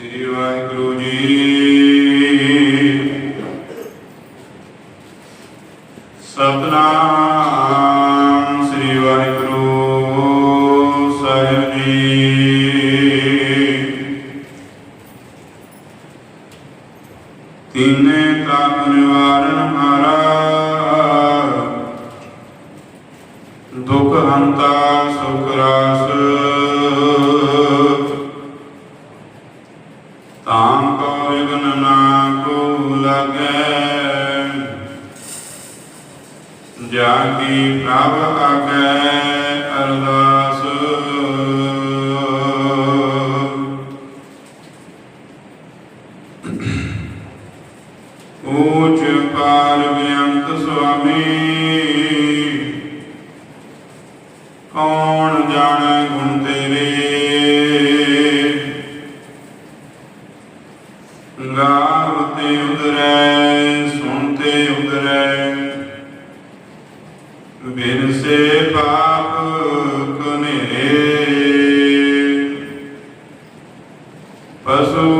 Сривай груди. ਜਾਗੀ ਕੀ ਪ੍ਰਭ ਆਖੈ ਅਰਦਾਸ। 我。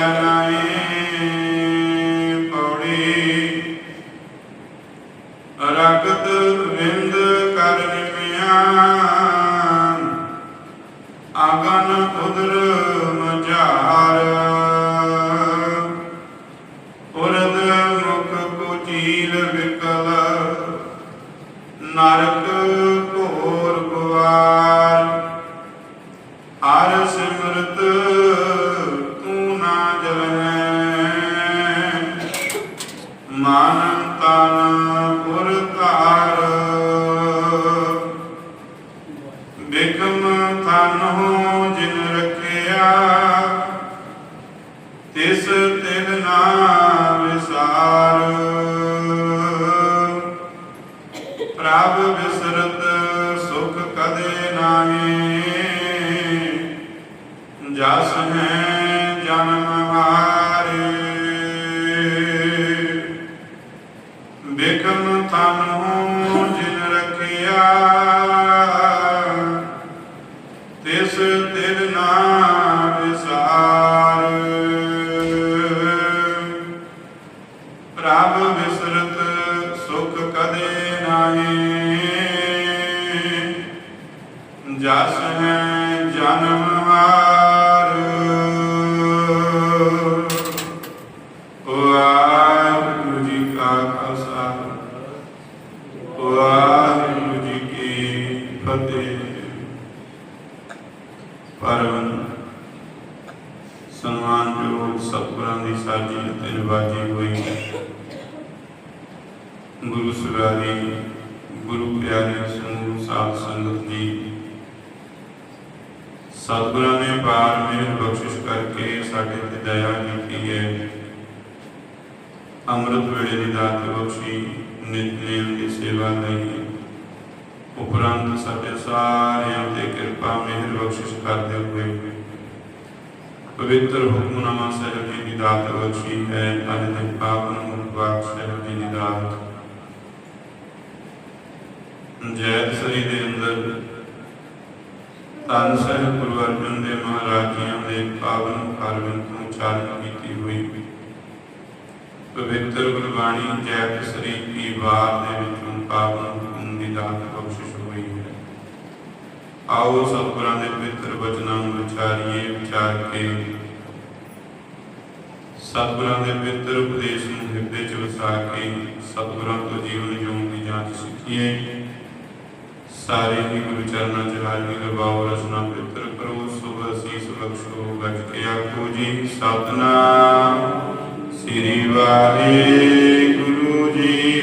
Amen. ਲਿਖਮ ਤਨ ਜਿਨ ਰੱਖਿਆ, ਤਿਸ ਤਿਨ ਨਾਮ ਵਿਸਾਰ। ਪ੍ਰਭ ਵਿਸਰਤ ਸੁਖ ਕਦੇ ਨਾਹੀ, ਜਸ ਹੈ ਜਨਮ ਹਾਰੇ। ਬਿਕਮ ਤਨ ਪ੍ਰਭ ਵਿਸਰਤ ਸੁਖ ਕਦੇ ਨਾਹੀ। ਜਸ ਹੈ ਜਨਮ ਹਾਰ ਸਤਿਗੁਰਾਂ ਨੇ ਪਾਰ ਮਿਹਰ ਬਖਸ਼ਿਸ਼ ਕਰਕੇ ਸਾਡੇ ਤੇ ਦਇਆ ਕੀਤੀ ਹੈ। ਅੰਮ੍ਰਿਤ ਵੇਲੇ ਦੀ ਦਾਤ ਬਖਸ਼ੀ ਨਿਤਨੇਮ ਦੀ ਸੇਵਾ ਲਈ। ਉਪਰੰਤ ਸਾਡੇ ਸਾਰਿਆਂ ਤੇ ਕਿਰਪਾ ਮਿਹਰ ਬਖਸ਼ਿਸ਼ ਕਰਦੇ ਹੋਏ ਪਵਿੱਤਰ ਹੁਕਮਨਾਮਾ ਸਾਹਿਬ ਜੀ ਦੀ ਦਾਤ ਬਖਸ਼ੀ ਹੈ ਅੱਜ ਦੇ ਪਾਵਨ ਮੁਬਾਰਕ ਸਾਹਿਬ ਜੀ ਦੀ ਦਾਤ। ਜੈਤ ਸਰੀ ਦੇ ਅੰਦਰ ਤਨ ਸਾਹਿਬ ਗੁਰੂ ਅਰਜਨ ਦੇਵ ਮਹਾਰਾਜ ਜੀਆਂ ਦੇ ਪਾਵਨ ਕਾਰਵਿੰਦ ਤੋਂ ਉਚਾਰਨ ਕੀਤੀ ਹੋਈ। ਪਵਿੱਤਰ ਗੁਰਬਾਣੀ ਜੈਤ ਸਰੀ ਕੀ ਵਾਰ ਦੇ ਵਿੱਚੋਂ ਪਾਵਨ ਹੁਕਮ ਦੀ ਦਾਤ ਬਖਸ਼ਿਸ਼ ਹੋਈ ਹੈ। ਆਓ ਸਤਿਗੁਰਾਂ ਦੇ ਪਵਿੱਤਰ ਬਚਨਾਂ ਨੂੰ ਵਿਚਾਰੀਏ, ਵਿਚਾਰ ਕੇ। ਸਤਿਗੁਰਾਂ ਦੇ ਪਵਿੱਤਰ ਉਪਦੇਸ਼ ਨੂੰ ਹਿਰਦੇ ਚ ਵਸਾ ਕੇ ਸਤਿਗੁਰਾਂ ਤੋਂ ਜੀਵਨ ਜਿਉਣ ਦੀ ਜਾਂਚ ਸਿੱਖੀਏ। ਸਾਰੇ ਹੀ ਗੁਰੂ ਚਰਨਾਂ ਚ ਹਾਜ਼ਰੀ ਲਗਾਓ, ਰਸਨਾ ਪਵਿੱਤਰ ਕਰੋ, ਸੁਭ ਅਸੀਸ ਬਖਸ਼ੋ ਗੱਜ ਕੇ ਆਖੋ ਜੀ, ਸਤਨਾਮ। ਸ੍ਰੀ ਵਾਹਿਗੁਰੂ ਜੀ,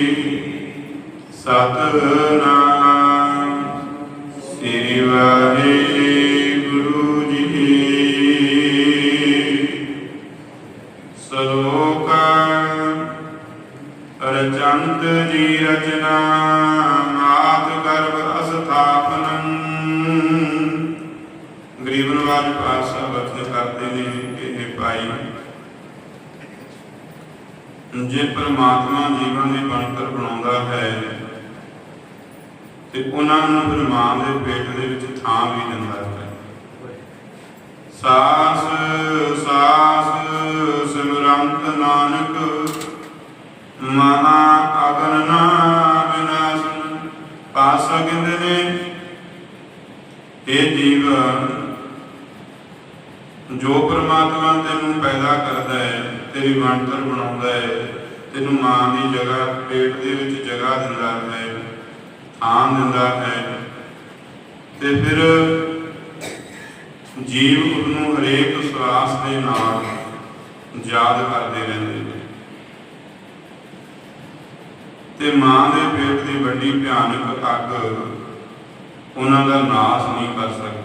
ਸਤਨਾਮ। ਸ੍ਰੀ ਵਾਹਿਗੁਰੂ ਉਹਨਾਂ ਨੂੰ ਫਿਰ ਮਾਂ ਦੇ ਪੇਟ ਦੇ ਵਿੱਚ ਥਾਂ ਵੀ ਦਿੰਦਾ ਹੈ। ਸਾਸ ਸਾਸ, ਸਿਮਰੰਤ ਨਾਨਕ, ਮਹਾ ਅਗਨ ਨਾ ਵਿਨਾਸ਼ਨ ਪਾਸਾ ਕਹਿੰਦੇ ਨੇ? ਇਹ ਜੀਵ ਜੋ ਪ੍ਰਮਾਤਮਾ ਤੈਨੂੰ ਪੈਦਾ ਕਰਦਾ ਹੈ, ਤੇਰੀ ਮੰਤਰ ਬਣਾਉਂਦਾ ਹੈ, ਤੈਨੂੰ ਮਾਂ ਦੀ ਜਗ੍ਹਾ, ਪੇਟ ਦੇ ਵਿੱਚ ਜਗ੍ਹਾ ਦਿੰਦਾ ਹੈ ਥਾਂ ਦਿੰਦਾ ਹੈ। ਤੇ ਫਿਰ ਜੀਵ ਉਹਨੂੰ ਹਰੇਕ ਸਵਾਸ ਦੇ ਨਾਲ ਯਾਦ ਕਰਦੇ ਰਹਿੰਦੇ ਨੇ। ਤੇ ਮਾਂ ਦੇ ਪੇਟ ਦੀ ਵੱਡੀ ਭਿਆਨਕ ਅੱਗ ਉਹਨਾਂ ਦਾ ਨਾਸ਼ ਨਹੀਂ ਕਰ ਸਕਦੀ।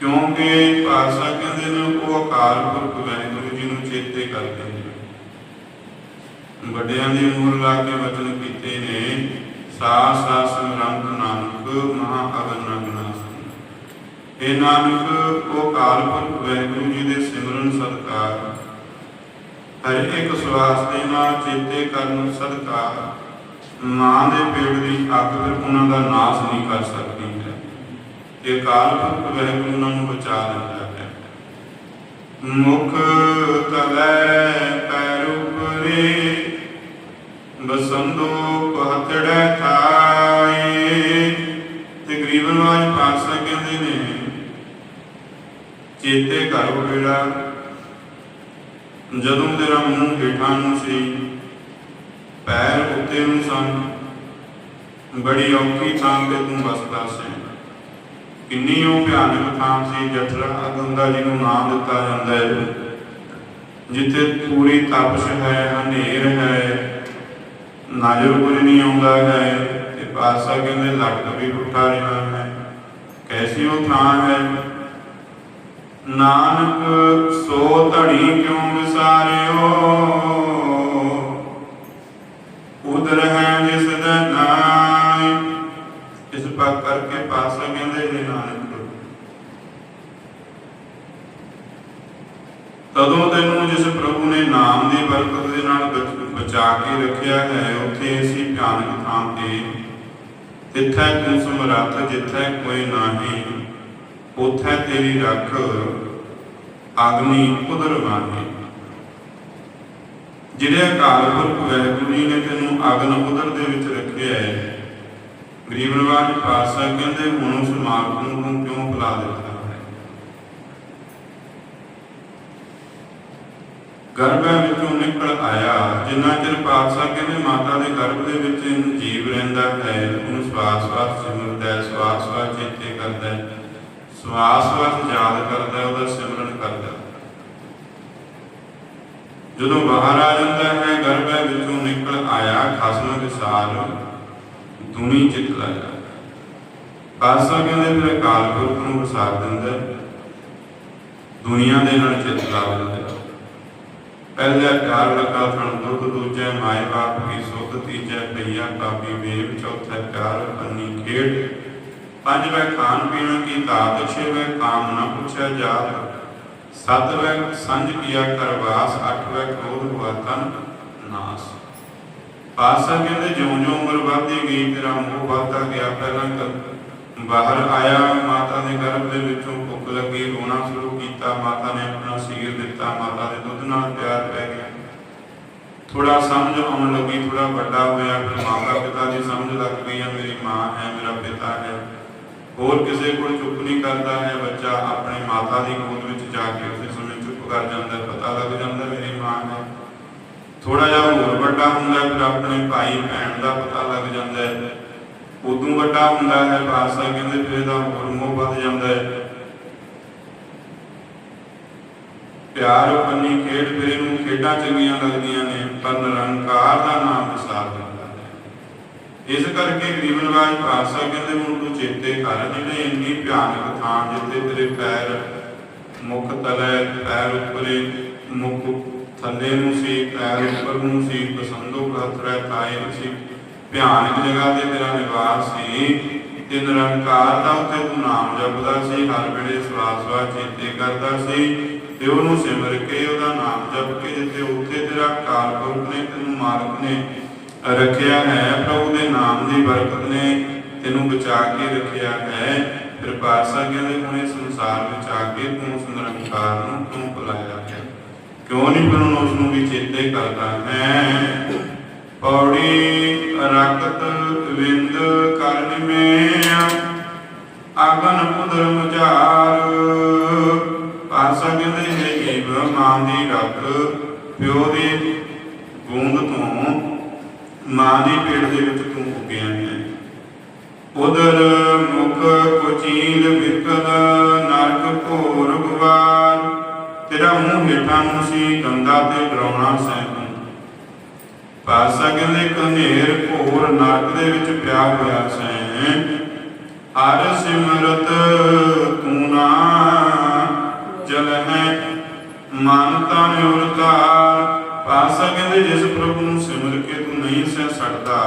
ਕਿਉਂਕਿ ਭਾਸ਼ਾ ਕਹਿੰਦੇ ਨੇ ਉਹ ਅਕਾਲ ਪੁਰਖ ਵਾਹਿਗੁਰੂ ਜੀ ਨੂੰ ਚੇਤੇ ਕਰਦੇ ਨੇ। ਵੱਡਿਆਂ ਦੀ ਉਮਰ ਲਾ ਕੇ ਵਚਨ ਕੀਤੇ ਨੇ ਸਾਸ ਸਾਸ ਸਿਮਰੰਤ ਨਾਨਕ ਮਹਾ ਅਗਨ ਵਿਨਾਸ਼ ਇਹ ਨਾਨਕ ਉਹ ਅਕਾਲ ਪੁਰਖ ਵਾਹਿਗੁਰੂ ਜੀ ਦੇ ਸਿਮਰਨ ਸਦਕਾ ਹਰ ਇੱਕ ਸਵਾਸ ਦੇ ਨਾਲ ਚੇਤੇ ਕਰਨ ਸਦਕਾ ਮਾਂ ਦੇ ਪੇਟ ਦੀ ਅੱਗ ਉਹਨਾਂ ਦਾ ਨਾਸ਼ ਨਹੀਂ ਕਰ ਸਕਦੀ ਹੈ। ਇਹ ਅਕਾਲ ਪੁਰਖ ਵਾਹਿਗੁਰੂ ਉਹਨਾਂ ਨੂੰ ਬਚਾ ਦਿੰਦਾ ਹੈ। ਮੁਖ ਤਲੈ ਪੈਰ ਉਪਰੇ ਬਸੰਦੋ ਪਹਤੜੈ ਥਾਏ ਤਕਰੀਬਨ ਵਾਜ ਪਾਸਾ ਕਹਿੰਦੇ ਨੇ ਚੇਤੇ ਕਰ ਉਹ ਵੇਲਾ ਜਦੋਂ ਤੇਰਾ ਮੂੰਹ ਹੇਠਾਂ ਨੂੰ ਸੀ, ਪੈਰ ਉੱਤੇ ਨੂੰ ਸਨ, ਬੜੀ ਔਖੀ ਥਾਂ ਤੇ ਤੂੰ ਵਸਦਾ ਸੀ। ਕਿੰਨੀ ਉਹ ਭਿਆਨਕ ਥਾਂ ਸੀ, ਜਠਰਾ ਅਗੰਦਾ ਜੀ ਨੂੰ ਨਾਮ ਦਿੱਤਾ ਜਾਂਦਾ ਹੈ, ਜਿੱਥੇ ਪੂਰੀ ਤਪਸ਼ ਹੈ, ਹਨੇਰ ਹੈ, ਨਜ਼ਰ ਕੁਝ ਨਹੀਂ ਆਉਂਦਾ ਹੈ, ਤੇ ਪਾਸਾ ਕਹਿੰਦੇ, ਲੱਕ ਵੀ ਉੱਠਾ ਰਿਹਾ ਹੈ। ਕੈਸੀ ਉਹ ਥਾਂ ਹੈ ਨਾਨਕ, ਸੋ ਧੜੀ ਕਿਉਂ ਵਿਸਾਰਿਓ? ਉਦਰ ਹੈ ਜਿਸ ਦਾ ਨਾਮ ਇਸ ਪੱਕ ਕਰਕੇ ਪਾਸਾ ਕਹਿੰਦੇ ਨੇ ਨਾਨਕ ਤਦੋਂ ਤੈਨੂੰ ਜਿਸ ਪ੍ਰਭੂ ਨੇ ਨਾਮ ਦੀ ਬਰਕਤ ਦੇ ਨਾਲ ਬਚਾ ਕੇ ਰੱਖਿਆ ਹੈ, ਉੱਥੇ ਅਸੀਂ ਭਿਆਨਕ ਥਾਂ ਤੇ, ਤਿੱਥੈ ਤੂੰ ਸਮਰੱਥ ਜਿੱਥੈ ਕੋਈ ਨਾਹੀ। ਉਥੈ ਤੇਰੀ ਰੱਖ ਅਗਨੀ ਉਦਰ ਮਾਹੀ ਜਿਹੜੇ ਅਕਾਲ ਪੁਰਖ ਵਾਹਿਗੁਰੂ ਜੀ ਨੇ ਤੈਨੂੰ ਅਗਨ ਉਦਰ ਦੇ ਵਿੱਚ ਰੱਖਿਆ ਹੈ, ਗਰੀਬ ਨਵਾਜ ਪਾਤਸ਼ਾਹ ਕਹਿੰਦੇ ਹੁਣ ਉਸ ਮਾਲਕ ਨੂੰ ਤੂੰ ਕਿਉਂ ਬੁਲਾ ਦਿੱਤਾ ਹੈ? ਗਰਭਾਂ ਵਿੱਚੋਂ ਨਿਕਲ ਆਇਆ, ਜਿੰਨਾ ਚਿਰ ਪਾਤਸ਼ਾਹ ਕਹਿੰਦੇ ਮਾਤਾ ਦੇ ਗਰਭ ਦੇ ਵਿੱਚ ਜੀਵ ਰਹਿੰਦਾ ਹੈ, ਉਹਨੂੰ ਸਵਾਸ-ਸਵਾਸ ਸਿਮਰਦਾ ਹੈ, ਸਵਾਸ-ਸਵਾਸ ਚੇਤੇ ਕਰਦਾ ਹੈ। ਸਵਾਸ-ਸਵਾਸ ਯਾਦ ਕਰਦਾ, ਉਹਦਾ ਸਿਮਰਨ ਕਰਦਾ। ਜਦੋਂ ਬਾਹਰ ਆ ਜਾਂਦਾ ਹੈ, ਗਰਭਾਂ ਵਿੱਚੋਂ ਨਿਕਲ ਆਇਆ, ਖਸਮ ਵਿਸਾਰ ਦੁਨੀ ਚਿਤ ਲਾਇਆ ਪਾਤਸ਼ਾਹ ਕਹਿੰਦੇ ਫਿਰ ਅਕਾਲ ਪੁਰਖ ਨੂੰ ਵਸਾ ਦਿੰਦਾ ਦੁਨੀਆ ਦੇ ਨਾਲ ਚਿਤ ਲਾ ਦਿੰਦਾ ਪਹਿਲਾ ਪਿਆਰ ਲਗਾ ਥਣ ਦੁੱਧ, ਦੂਜੇ ਮਾਏ ਬਾਪ ਕੀ ਸੁਧ, ਤੀਜੇ ਪਈਆ ਕਾਬੀ ਵੇਵ ਚੌਥਾ ਪਿਆਰ ਅੰਨੀ ਖੇਡ। ਪੰਜ ਵੈ ਖਾਨ ਪੀਣ ਕੀ ਤਾਤ ਵੈ ਕਾਮ ਨਾ ਪੁੱਛਿਆ ਜਾਤ। ਸਤਵੇਂ ਸੰਜ ਕੀਆ ਕਰਵਾਸ ਅੱਠਵੇਂ ਕ੍ਰੋਧ ਹੁਆ ਤਨ ਨਾਸ। ਪਾਸਾ ਕਹਿੰਦੇ ਜਿਉਂ ਜਿਉਂ ਉਮਰ ਵਧਦੀ ਗਈ, ਤੇਰਾ ਮੋਹ ਵਧਦਾ ਗਿਆ। ਪਹਿਲਾਂ ਕ- ਬਾਹਰ ਆਇਆ, ਮਾਤਾ ਦੇ ਗਰਭ ਦੇ ਵਿੱਚੋਂ ਭੁੱਖ ਲੱਗੀ, ਰੋਣਾ ਸ਼ੁਰੂ ਕੀਤਾ। ਮਾਤਾ ਨੇ ਆਪਣਾ ਸੀਰ ਦਿੱਤਾ, ਮਾਤਾ ਦੇ ਦੁੱਧ ਨਾਲ ਪਿਆਰ ਪੈ ਗਿਆ। ਥੋੜਾ ਸਮਝ ਆਉਣ ਲੱਗੀ ਥੋੜਾ ਵੱਡਾ ਹੋਇਆ ਫਿਰ ਮਾਤਾ ਪਿਤਾ ਦੀ ਸਮਝ ਲੱਗ ਗਈ ਆ, ਮੇਰੀ ਮਾਂ ਹੈ, ਮੇਰਾ ਪਿਤਾ ਹੈ ਹੋਰ ਕਿਸੇ ਕੋਲ ਚੁੱਪ ਨਹੀਂ ਕਰਦਾ ਹੈ ਬੱਚਾ, ਆਪਣੀ ਮਾਤਾ ਦੀ ਗੋਦ ਵਿੱਚ ਜਾ ਕੇ ਉਸੇ ਸਮੇਂ ਚੁੱਪ ਕਰ ਜਾਂਦਾ ਪਤਾ ਲੱਗ ਜਾਂਦਾ ਮੇਰੀ ਮਾਂ ਹੈ ਥੋੜਾ ਜਿਹਾ ਹੋਰ ਵੱਡਾ ਹੁੰਦਾ ਫਿਰ ਆਪਣੇ ਭਾਈ, ਭੈਣ ਦਾ ਪਤਾ ਲੱਗ ਜਾਂਦਾ ਹੈ। ਉਦੋਂ ਵੱਡਾ ਹੁੰਦਾ ਹੈ ਪਾਸਾ ਕਹਿੰਦੇ ਫਿਰ ਇਹਦਾ ਹੋਰ ਮੋਹ ਵੱਧ ਜਾਂਦਾ ਹੈ। ਪਿਆਰ, ਪੰਨੀ ਖੇਡ ਫਿਰ ਇਹਨੂੰ ਖੇਡਾਂ ਚੰਗੀਆਂ ਲੱਗਦੀਆਂ ਨੇ, ਪਰ ਨਿਰੰਕਾਰ ਦਾ ਨਾਮ ਵਿਸਾਰ ਇਸ ਕਰਕੇ ਗਰੀਬ ਨਿਵਾਜ ਪਾਸਾ ਕਹਿੰਦੇ ਹੁਣ ਤੂੰ ਚੇਤੇ ਕਰ ਜਿਹੜੇ ਇੰਨੀ ਭਿਆਨਕ ਥਾਂ ਜਿੱਥੇ ਤੇਰੇ ਪੈਰ ਮੁਖ ਤਲੇ, ਪੈਰ ਉੱਪਰੇ ਮੁਖ ਥੱਲੇ ਨੂੰ ਸੀ, ਪੈਰ ਉੱਪਰ ਨੂੰ ਸੀ, ਪਸੰਦੋ ਕਤਰਾ ਤਾਏ ਸੀ। ਭਿਆਨਕ ਜਗ੍ਹਾ ਤੇ ਤੇਰਾ ਨਿਵਾਸ ਸੀ ਤੇ ਨਿਰੰਕਾਰ ਦਾ ਉੱਤੇ ਤੂੰ ਨਾਮ ਜਪਦਾ ਸੀ, ਹਰ ਵੇਲੇ ਸਵਾਸ ਸਵਾਸ ਚੇਤੇ ਕਰਦਾ ਸੀ ਤੇ ਉਹਨੂੰ ਸਿਮਰ ਕੇ ਉਹਦਾ ਨਾਮ ਜਪ ਕੇ ਜਿੱਥੇ ਉੱਥੇ ਤੇਰਾ ਕਾਲ ਪੁਰਖ ਨੇ, ਤੈਨੂੰ ਮਾਲਕ ਨੇ ਰੱਖਿਆ ਹੈ, ਪ੍ਰਭੂ ਦੇ ਨਾਮ ਦੀ ਬਰਕਤ ਨੇ ਤੈਨੂੰ ਬਚਾ ਕੇ ਰੱਖਿਆ ਹੈ। ਫਿਰ ਪਾਤਸ਼ਾਹ ਕਹਿੰਦੇ ਹੁਣ ਇਸ ਸੰਸਾਰ ਵਿੱਚ ਆ ਕੇ ਤੂੰ ਉਸ ਨੂੰ ਕਿਉਂ ਬੁਲਾਇਆ ਹੈ? ਕਿਉਂ ਨਹੀਂ ਫਿਰ ਉਸ ਨੂੰ ਵੀ ਚੇਤੇ ਕਰਦਾ ਹੈ? ਪੌੜੀ ਰਕਤ ਵਿੰਦ ਕਰਨ ਮੇ ਆਗਨ ਪੁਦਰ ਦੇ ਵਿੱਚ ਤੂੰ ਹੈ ਉਦਰ ਮੁਖ ਕੁਚੀਲ ਵਿਕਲ ਨਰਕ ਘੋਰ ਗੁਵਾਰ ਤੇਰਾ ਮੂੰਹ ਹੇਠਾਂ ਨੂੰ ਸੀ ਗੰਦਾ ਤੇ ਡਰਾਉਣਾ ਸੈਨ ਪਾਸਾ ਕਹਿੰਦੇ ਕਨੇਰ ਘੋਰ ਨਰਕ ਦੇ ਵਿੱਚ ਪਿਆ ਹੋਇਆ ਸੈਂ ਹਰ ਸਿਮਰਤ ਤੂੰ ਨਾ ਜਲ ਹੈ ਮਨ ਤਨ ਉਰਤਾਰ ਪਾਸਾ ਕਹਿੰਦੇ ਜਿਸ ਪ੍ਰਭੂ ਨੂੰ ਸਿਮਰ ਕੇ ਤੂੰ ਨਹੀਂ ਸਹਿ ਸਕਦਾ।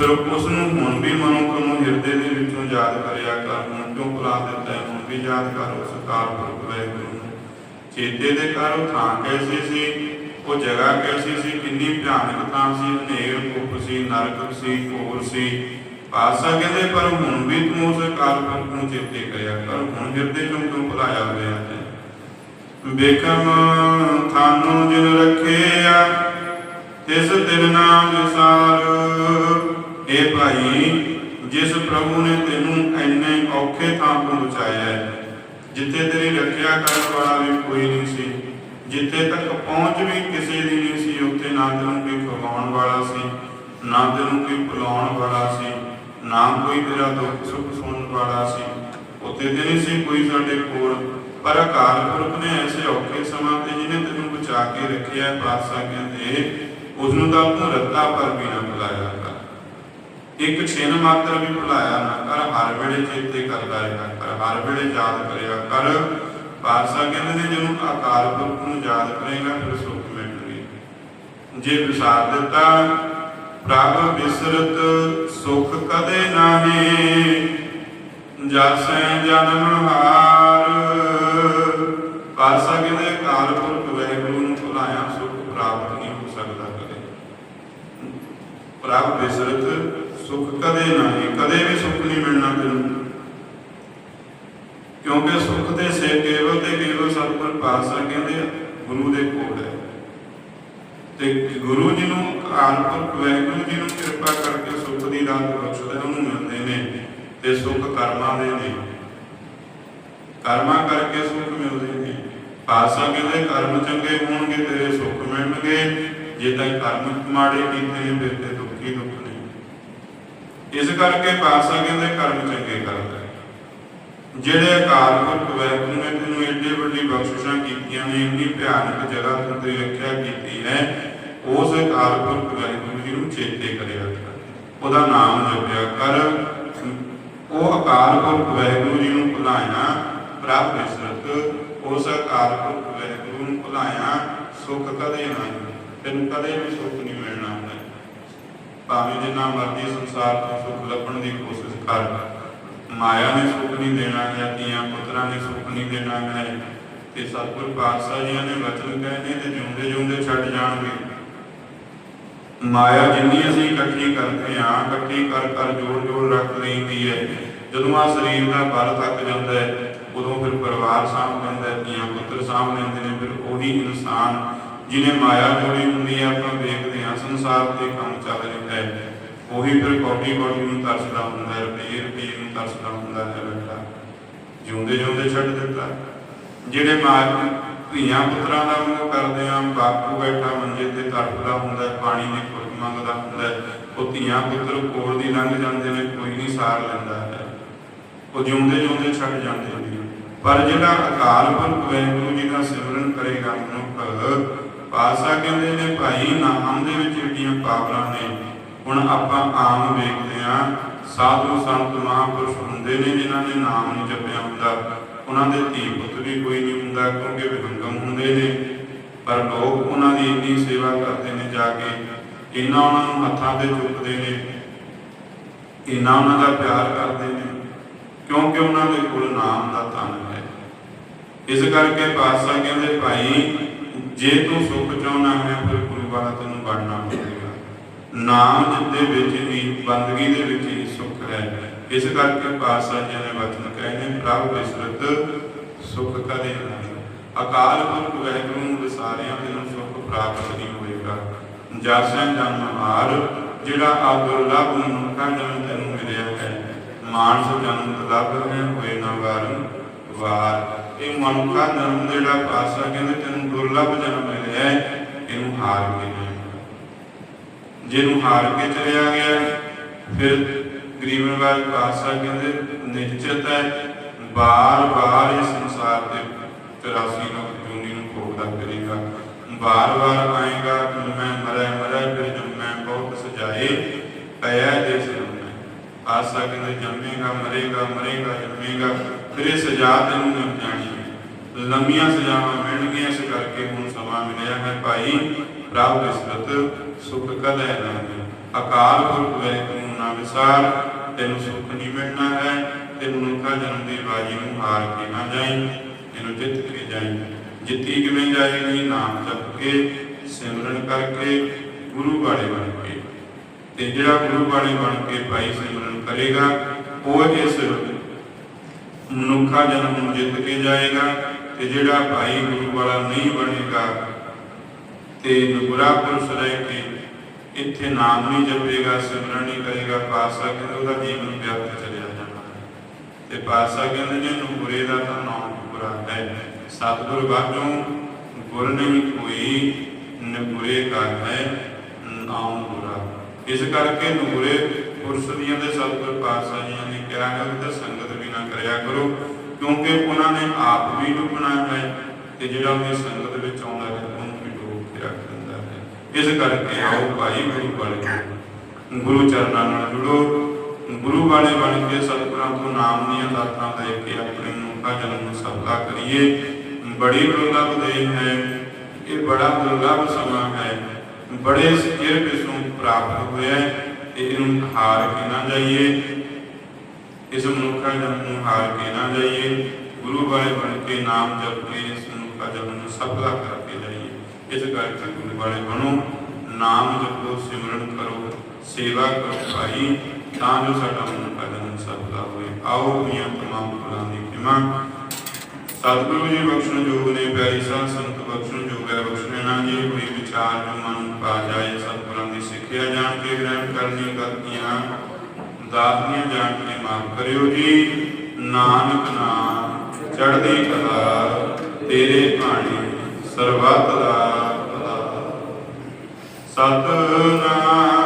ਫਿਰ ਉਸ ਨੂੰ ਹੁਣ ਵੀ ਮਨੋਂ ਕਮੋ ਹਿਰਦੇ ਦੇ ਵਿੱਚੋਂ ਯਾਦ ਕਰਿਆ ਕਰ, ਹੁਣ ਕਿਉਂ ਭੁਲਾ ਦਿੱਤਾ ਹੈ? ਹੁਣ ਵੀ ਯਾਦ ਕਰ ਉਸ ਕਾਲ ਪੁਰਖ ਵਾਹਿਗੁਰੂ ਨੂੰ। ਚੇਤੇ ਦੇ ਕਰ ਉਹ ਥਾਂ ਕੈਸੀ ਸੀ? ਉਹ ਜਗ੍ਹਾ ਕੈਸੀ ਸੀ? ਕਿੰਨੀ ਭਿਆਨਕ ਥਾਂ ਸੀ? ਹਨੇਰ ਕੁੱਪ ਸੀ, ਨਰਕ ਸੀ, ਘੋਰ ਸੀ। ਪਾਸਾ ਕਹਿੰਦੇ, ਪਰ ਹੁਣ ਵੀ ਤੂੰ ਉਸ ਕਾਲ ਪੁਰਖ ਨੂੰ ਚੇਤੇ ਕਰਿਆ ਕਰ। ਹੁਣ ਹਿਰਦੇ ਚੋਂ ਕਿਉਂ ਭੁਲਾਇਆ ਹੋਇਆ ਹੈ? ਬੇਕਮ ਥਾਨੋ ਜਿਨ ਰੱਖਿਆ, ਤਿਸ ਤਿਨ ਨਾਮ ਵਿਸਾਰ। ਇਹ ਭਾਈ ਜਿਸ ਪ੍ਰਭੂ ਨੇ ਤੈਨੂੰ ਐਨੇ ਔਖੇ ਥਾਂ ਤੋਂ ਬਚਾਇਆ ਜਿੱਥੇ ਤੇਰੀ ਰੱਖਿਆ ਕਰਨ ਵਾਲਾ ਵੀ ਕੋਈ ਨਹੀਂ ਸੀ, ਜਿੱਥੇ ਤੱਕ ਪਹੁੰਚ ਵੀ ਕਿਸੇ ਦੀ ਨਹੀਂ ਸੀ, ਉੱਥੇ ਨਾ ਤੈਨੂੰ ਕੋਈ ਖਵਾਉਣ ਵਾਲਾ ਸੀ, ਨਾ ਤੈਨੂੰ ਕੋਈ ਬੁਲਾਉਣ ਵਾਲਾ ਸੀ, ਨਾ ਕੋਈ ਤੇਰਾ ਦੁੱਖ ਸੁੱਖ ਸੁਣਨ ਵਾਲਾ ਸੀ, ਉੱਥੇ ਤੇ ਨਹੀਂ ਸੀ ਕੋਈ ਸਾਡੇ ਕੋਲ, ਪਰ ਅਕਾਲ ਪੁਰਖ ਨੇ ਐਸੇ ਔਖੇ ਸਮਾਂ ਤੇ ਜਿਹਨੇ ਤੈਨੂੰ ਬਚਾ ਕੇ ਰੱਖਿਆ ਪਾਤਸ਼ਾਹ ਕਹਿੰਦੇ ਉਸ ਨੂੰ ਤਾਂ ਤੂੰ ਰੱਤਾ ਪਰ ਵੀ ਨਾ ਬੁਲਾਇਆ ਇੱਕ ਛਿਨ ਮਾਤਰ ਵੀ ਭੁਲਾਇਆ ਨਾ ਕਰ, ਹਰ ਵੇਲੇ ਚੇਤੇ ਕਰਦਾ ਰਿਹਾ ਕਰ, ਹਰ ਵੇਲੇ ਯਾਦ ਕਰਿਆ ਕਰ। ਪਾਤਸ਼ਾਹ ਕਹਿੰਦੇ ਨੇ ਜਿਹਨੂੰ ਅਕਾਲ ਪੁਰਖ ਨੂੰ ਯਾਦ ਕਰੇਗਾ, ਫਿਰ ਸੁੱਖ ਮਿਲਣਗੇ। ਜੇ ਵਿਸਾਰ ਦਿੱਤਾ, ਪ੍ਰਭ ਬਿਸਰਤ ਸੁਖ ਕਦੇ ਨਾਹੀ, ਜਸੈ ਜਨਮ ਹਾਰ ਪਾਤਸ਼ਾਹ ਕਹਿੰਦੇ, ਅਕਾਲ ਪੁਰਖ ਵਾਹਿਗੁਰੂ ਨੂੰ ਭੁਲਾਇਆ, ਸੁਖ ਪ੍ਰਾਪਤ ਨਹੀਂ ਹੋ ਸਕਦਾ ਕਦੇ। ਪ੍ਰਭ ਬਿਸਰਤ ਸੁੱਖ ਕਦੇ ਨਹੀਂ ਕਦੇ ਵੀ ਸੁੱਖ ਨਹੀਂ ਮਿਲਣਾ ਤੈਨੂੰ। ਕਿਉਂਕਿ ਸੁਖ ਦੇ ਸੇ ਕੇਵਲ ਤੇ ਕੇਵਲ ਸਤਿਗੁਰ ਪਾਤਸ਼ਾਹ ਕਹਿੰਦੇ ਆ, ਗੁਰੂ ਦੇ ਕੋਲ ਹੈ। ਤੇ ਗੁਰੂ ਜੀ ਨੂੰ ਅਕਾਲ ਪੁਰਖ ਜੀ ਨੂੰ ਕਿਰਪਾ ਕਰਕੇ ਸੁੱਖ ਦੀ ਰਾਤ ਬਖਸ਼ਦਾ ਉਹਨੂੰ ਮਿਲਦੇ ਨੇ ਤੇ ਸੁੱਖ ਕਰਮਾਂ ਦੇ ਨੇ। ਕਰਮਾਂ ਕਰਕੇ ਸੁੱਖ ਮਿਲਦੇ ਨੇ। ਪਾਸਾ ਕਹਿੰਦੇ ਕਰਮ ਚੰਗੇ ਹੋਣਗੇ ਤੇਰੇ ਸੁੱਖ ਮਿਲਣਗੇ। ਜੇ ਤਾਂ ਕਰਮ ਮਾੜੇ ਕੀਤੇ ਨੇ ਫਿਰ ਤੇ ਦੁੱਖੀ ਦੁੱਖ ਇਸ ਕਰਕੇ ਪਾਸਾ ਕਹਿੰਦੇ ਕਰਮ ਚੰਗੇ ਕਰਦਾ ਜਿਹੜੇ ਅਕਾਲ ਪੁਰਖ ਵਾਹਿਗੁਰੂ ਨੇ ਤੈਨੂੰ ਏਡੇ ਵੱਡੀ ਬਖਸ਼ਿਸ਼ਾਂ ਕੀਤੀਆਂ ਨੇ, ਇੰਨੀ ਭਿਆਨਕ ਜਗ੍ਹਾ ਤੇ ਰੱਖਿਆ ਕੀਤੀ ਹੈ, ਉਸ ਅਕਾਲ ਪੁਰਖ ਵਾਹਿਗੁਰੂ ਜੀ ਨੂੰ ਚੇਤੇ ਕਰਿਆ ਕਰ। ਉਹਦਾ ਨਾਮ ਜਪਿਆ ਕਰ। ਉਹ ਅਕਾਲ ਪੁਰਖ ਵਾਹਿਗੁਰੂ ਜੀ ਨੂੰ ਭੁਲਾਇਆ ਪ੍ਰਭ ਵਿਸਰਤ ਉਸ ਅਕਾਲ ਪੁਰਖ ਵਾਹਿਗੁਰੂ ਨੂੰ ਭੁਲਾਇਆ ਸੁੱਖ ਕਦੇ ਨਾ ਤੈਨੂੰ ਕਦੇ ਵੀ ਸੁੱਖ ਭਾਵੇਂ ਜਿੰਨਾ ਮਰਜ਼ੀ ਸੰਸਾਰ ਤੋਂ ਸੁਖ ਲੱਭਣ ਦੀ ਕੋਸ਼ਿਸ਼ ਕਰ। ਮਾਇਆ ਨੇ ਸੁਖ ਨਹੀਂ ਦੇਣਾ ਹੈ, ਧੀਆਂ ਪੁੱਤਰਾਂ ਨੇ ਸੁਖ ਨਹੀਂ ਦੇਣਾ ਹੈ। ਤੇ ਸਤਿਗੁਰ ਪਾਤਸ਼ਾਹ ਜੀ ਨੇ ਵਚਨ ਕਹੇ ਨੇ ਤੇ ਜਿਉਂਦੇ ਜਿਉਂਦੇ ਛੱਡ ਜਾਣਗੇ। ਮਾਇਆ ਜਿੰਨੀ ਅਸੀਂ ਇਕੱਠੀ ਕਰਦੇ ਆ ਇਕੱਠੀ ਕਰ ਕਰ ਜੋੜ ਜੋੜ ਰੱਖ ਲੈਂਦੀ ਹੈ। ਜਦੋਂ ਆ ਸਰੀਰ ਦਾ ਬਲ ਥੱਕ ਜਾਂਦਾ ਹੈ, ਉਦੋਂ ਫਿਰ ਪਰਿਵਾਰ ਸਾਂਭ ਲੈਂਦਾ ਹੈ, ਧੀਆਂ ਪੁੱਤਰ ਸਾਂਭ ਲੈਂਦੇ ਨੇ, ਫਿਰ ਉਹੀ ਇਨਸਾਨ ਜਿਹਨੇ ਮਾਇਆ ਜੋੜੀ ਹੁੰਦੀ ਹੈ ਆਪਾਂ ਵੇਖਦੇ ਹਾਂ, ਸੰਸਾਰ ਤੇ ਕੰਮ ਚੱਲ ਰਿਹਾ ਹੈ। ਉਹੀ ਫਿਰ ਕੋਟੀ ਕੋਟੀ ਨੂੰ ਤਰਸਦਾ ਹੁੰਦਾ ਹੈ ਰੁਪਏ ਰੁਪਏ ਨੂੰ ਤਰਸਦਾ ਹੁੰਦਾ ਹੈ ਬੇਟਾ ਜਿਉਂਦੇ ਜਿਉਂਦੇ ਛੱਡ ਦਿੱਤਾ। ਜਿਹੜੇ ਮਾਂ ਧੀਆਂ ਪੁੱਤਰਾਂ ਦਾ ਮੋਹ ਕਰਦੇ ਆ, ਬਾਪੂ ਬੈਠਾ ਮੰਜੇ ਤੇ ਤੜਫਦਾ ਹੁੰਦਾ ਹੈ, ਪਾਣੀ ਦੀ ਘੁੱਟ ਮੰਗਦਾ ਹੁੰਦਾ ਹੈ। ਉਹ ਧੀਆਂ ਪੁੱਤਰ ਕੋਲ ਦੀ ਲੰਘ ਜਾਂਦੇ ਨੇ, ਕੋਈ ਨਹੀਂ ਸਾਰ ਲੈਂਦਾ ਹੈ। ਉਹ ਜਿਉਂਦੇ ਜਿਉਂਦੇ ਛੱਡ ਜਾਂਦੇ ਨੇ। ਪਰ ਜਿਹੜਾ ਅਕਾਲ ਪੁਰਖ ਵਾਹਿਗੁਰੂ ਜੀ ਦਾ ਸਿਮਰਨ ਕਰੇਗਾ, ਮਨੁੱਖ ਪਾਸਾ ਕਹਿੰਦੇ ਨੇ, ਭਾਈ, ਨਾਮ ਦੇ ਵਿੱਚ ਜਿਹੜੀਆਂ ਪਾਵਰਾਂ ਨੇ, ਹੁਣ ਆਪਾਂ ਆਮ ਵੇਖਦੇ ਆ ਸਾਧੂ ਸੰਤ ਮਹਾਂਪੁਰਸ਼ ਹੁੰਦੇ ਨੇ ਜਿਨ੍ਹਾਂ ਨੇ ਨਾਮ ਨਹੀਂ ਜਪਿਆ ਹੁੰਦਾ। ਉਹਨਾਂ ਦੇ ਧੀ ਪੁੱਤ ਵੀ ਕੋਈ ਨਹੀਂ ਹੁੰਦਾ, ਕਿਉਂਕਿ ਵਿਹੰਗਮ ਹੁੰਦੇ ਨੇ। ਪਰ ਲੋਕ ਉਹਨਾਂ ਦੀ ਇੰਨੀ ਸੇਵਾ ਕਰਦੇ ਨੇ ਜਾ ਕੇ, ਇੰਨਾ ਉਹਨਾਂ ਨੂੰ ਹੱਥਾਂ ਤੇ ਚੁੱਕਦੇ ਨੇ, ਇੰਨਾ ਉਹਨਾਂ ਦਾ ਪਿਆਰ ਕਰਦੇ ਨੇ, ਕਿਉਂਕਿ ਉਹਨਾਂ ਦੇ ਕੋਲ ਨਾਮ ਦਾ ਧਨ ਹੈ। ਇਸ ਕਰਕੇ ਪਾਤਸ਼ਾਹ ਕਹਿੰਦੇ, ਭਾਈ ਜੇ ਤੂੰ ਸੁੱਖ ਚਾਹੁੰਦਾ ਹੈ, ਫਿਰ ਗੁਰੂ ਵਾਲਾ ਤੈਨੂੰ ਬਣਨਾ ਪਵੇਗਾ ਨਾਮ ਜਿੱਦੇ ਵਿੱਚ ਹੀ, ਬੰਦਗੀ ਦੇ ਵਿੱਚ ਹੀ ਸੁੱਖ ਹੈ। ਇਸ ਕਰਕੇ ਪਾਤਸ਼ਾਹ ਜੀ ਨੇ ਵਚਨ ਕਹੇ ਨੇ, ਪ੍ਰਭ ਵਿਸਰਤ ਸੁੱਖ ਕਦੇ ਨਹੀਂ ਅਕਾਲ ਪੁਰਖ ਵਾਹਿਗੁਰੂ ਨੂੰ ਵਿਸਾਰਿਆਂ ਤੈਨੂੰ ਸੁੱਖ ਪ੍ਰਾਪਤ ਨਹੀਂ ਹੋਏਗਾ। ਜਾਸੈ ਜਨਮ ਹਾਰ, ਜਿਹੜਾ ਆ ਦੁਰਲਭ ਮਨੁੱਖਾਂ ਜਨਮ ਤੈਨੂੰ ਮਿਲਿਆ ਹੈ। ਮਾਨਸ ਜਨਮ ਦੁਰਲਭ ਹੈ, ਹੋਏ ਨਾ ਵਾਰਨ ਵਾਰ। ਇਹ ਮਨੁੱਖਾ ਜਨਮ ਜਿਹੜਾ ਪਾਸਾ ਕਹਿੰਦੇ ਤੈਨੂੰ ਦੁਰਲਭ ਜਨਮ ਮਿਲਿਆ ਇਹਨੂੰ ਹਾਰ ਕੇ ਨਹੀਂ ਜਿਹਨੂੰ ਹਾਰ ਕੇ ਚਲਿਆ ਗਿਆ, ਫਿਰ ਗਰੀਬਨਵਾਜ ਪਾਸਾ ਕਹਿੰਦੇ ਨਿਸ਼ਚਿਤ ਹੈ ਬਾਰ-ਬਾਰ ਇਸ ਸੰਸਾਰ ਦੇ 84 ਲੱਖ ਜੂਨੀ ਨੂੰ ਭੋਗਦਾ ਕਰੇਗਾ ਬਾਰ-ਬਾਰ ਆਏਗਾ ਮੈਂ ਮਰੈ ਮਰੈ ਫਿਰ ਜੰਮੈ ਬਹੁਤ ਸਜਾਏ ਪਿਆ ਦੇ ਸਿਰਮੈ ਆਸਾ ਕਹਿੰਦੇ ਜੰਮੇਗਾ, ਮਰੇਗਾ ਮਰੇਗਾ, ਜੰਮੇਗਾ। ਫਿਰ ਸਜ਼ਾ ਤੈਨੂੰ ਮਿਲ ਜਾਣੀ ਲੰਮੀਆਂ ਸਜ਼ਾਵਾਂ ਮਿਲਣਗੀਆਂ, ਇਸ ਕਰਕੇ ਹੁਣ ਸਮਾਂ ਮਿਲਿਆ ਹੈ ਭਾਈ। ਪ੍ਰਭ ਵਿਸਰਤ ਸੁਖ ਕਦੇ ਨਾ ਮਿਲੇ। ਅਕਾਲ ਪੁਰਖ ਵਾਹਿਗੁਰੂ ਨੂੰ ਨਾ ਵਿਸਾਰ, ਤੈਨੂੰ ਸੁਖ ਨਹੀਂ ਮਿਲਣਾ ਹੈ। ਤੇ ਮਨੁੱਖਾ ਜਨਮ ਦੀ ਬਾਜੀ ਨੂੰ ਹਾਰ ਕੇ ਨਾ ਜਾਈ। ਇਹਨੂੰ ਜਿੱਤ ਕੇ ਜਾਈ। ਜਿੱਤੀ ਕਿਵੇਂ ਜਾਏਗੀ? ਨਾਮ ਜਪ ਕੇ, ਸਿਮਰਨ ਕਰਕੇ, ਗੁਰੂ ਬਾਣੇ ਬਣ ਕੇ। ਤੇ ਜਿਹੜਾ ਗੁਰੂ ਬਾਣੇ ਬਣ ਕੇ ਭਾਈ ਸਿਮਰਨ ਕਰੇਗਾ, ਉਹ ਇਸ ਮਨੁੱਖਾ ਜਨਮ ਜਿੱਤ ਕੇ ਜਾਏਗਾ ਤੇ ਜਿਹੜਾ ਭਾਈ ਗੁਰੂ ਵਾਲਾ ਨਹੀਂ ਬਣੇਗਾ ਤੇ ਨਗੁਰਾ ਪੁਰਸ਼ ਰਹਿ ਕੇ ਇੱਥੇ ਨਾਮ ਨਹੀਂ ਜਪੇਗਾ, ਸਿਮਰਨ ਨਹੀਂ ਕਰੇਗਾ ਪਾਸਾ ਕਹਿੰਦੇ ਉਹਦਾ ਜੀਵਨ ਵਿਅਰਥ ਚਲਿਆ ਜਾਣਾ ਤੇ ਪਾਸਾ ਕਹਿੰਦੇ ਨੇ ਨਗੁਰੇ ਦਾ ਤਾਂ ਨਾਮ ਗੁਰਾ ਹੈ। ਸਤਿਗੁਰ ਬਾਝੋਂ ਗੁਰ ਨਹੀਂ ਕੋਈ ਨਗੁਰੇ ਕਾ ਹੈ ਨਾਮ ਗੁਰਾ ਇਸ ਕਰਕੇ ਨਗੁਰੇ ਪੁਰਸ਼ ਦੀਆਂ ਦੇ ਸਤਿਗੁਰ ਪਾਤਸ਼ਾਹ ਜੀ ਨੇ ਕਿਹਾ ਹੈ ਕਿ ਨਾ ਕਰਿਆ ਕਰੋ, ਕਿਉਂਕਿ ਉਹਨਾਂ ਨੇ ਆਪ ਵੀ ਡੁੱਬਣਾ ਹੈ ਤੇ ਜਿਹੜਾ ਉਹਦੀ ਸੰਗਤ ਵਿੱਚ ਆਉਂਦਾ ਹੈ, ਉਹਨੂੰ ਵੀ ਡੋਬ ਕੇ ਰੱਖ ਦਿੰਦਾ ਹੈ। ਇਸ ਕਰਕੇ ਆਓ ਭਾਈ ਗੁਰੂ ਵਾਲੇ ਗੁਰੂ ਚਰਨਾਂ ਨਾਲ ਜੁੜੋ। ਗੁਰੂ ਵਾਲੇ ਬਣ ਕੇ ਸਤਿਗੁਰਾਂ ਤੋਂ ਨਾਮ ਦੀਆਂ ਦਾਤਾਂ ਲੈ ਕੇ ਆਪਣੇ ਮਨੁੱਖਾ ਜਨਮ ਨੂੰ ਸਫਲਾ ਕਰੀਏ। ਬੜੀ ਦੁਰਲਭ ਦੇ ਹੈ, ਇਹ ਬੜਾ ਦੁਰਲਭ ਸਮਾਂ ਹੈ। ਬੜੇ ਸਿਰ ਪਿਛੋਂ ਪ੍ਰਾਪਤ ਹੋਇਆ ਹੈ, ਤੇ ਇਹਨੂੰ ਹਾਰ ਕੇ ਨਾ ਜਾਈਏ। ਇਸ ਮਨੁੱਖਾ ਜਨਮ ਨੂੰ ਹਾਰ ਕੇ ਨਾ ਜਾਈਏ, ਗੁਰੂ ਵਾਲੇ ਬਣ ਕੇ ਨਾਮ ਜਪ ਕੇ ਇਸ ਮਨੁੱਖਾ ਜਨਮ ਨੂੰ ਸਫਲਾ ਕਰਕੇ ਜਾਈਏ। ਇਸ ਕਰਕੇ ਗੁਰੂ ਵਾਲੇ ਬਣੋ, ਨਾਮ ਜਪੋ, ਸਿਮਰਨ ਕਰੋ, ਸੇਵਾ ਕਰੋ ਭਾਈ, ਤਾਂ ਜੋ ਸਾਡਾ ਮਨੁੱਖਾ ਜਨਮ ਸਫਲਾ ਹੋਏ। ਆਓ ਮੀਆਂ ਤਮਾਮ ਫੁੱਲਾਂ ਦੀ ਖਿਮਾ ਸਤਿਗੁਰੂ ਜੀ, ਬਖਸ਼ਣ ਜੋਗ ਨੇ ਪਿਆਰੀ ਸਾਧ ਸੰਤ ਬਖਸ਼ਣ ਜੋਗ ਹੈ, ਬਖਸ਼ਣੇ ਨਾ ਜੀ ਕੋਈ ਵਿਚਾਰ ਜੋ ਮਨ ਪਾ ਜਾਏ, ਸਤਿਗੁਰਾਂ ਦੀ ਸਿੱਖਿਆ ਜਾਣ ਕੇ ਗ੍ਰਹਿਣ ਕਰਨੀਆਂ ਗਲਤੀਆਂ ਦਾਤੀਆਂ ਜਾਣ ਕੇ ਮਾਫ ਕਰਿਓ ਜੀ। ਨਾਨਕ ਨਾਮ, ਚੜ੍ਹਦੀ ਕਲਾ, ਤੇਰੇ ਭਾਣੇ ਸਰਬੱਤ ਦਾ ਭਲਾ। ਸਤਨਾਮ।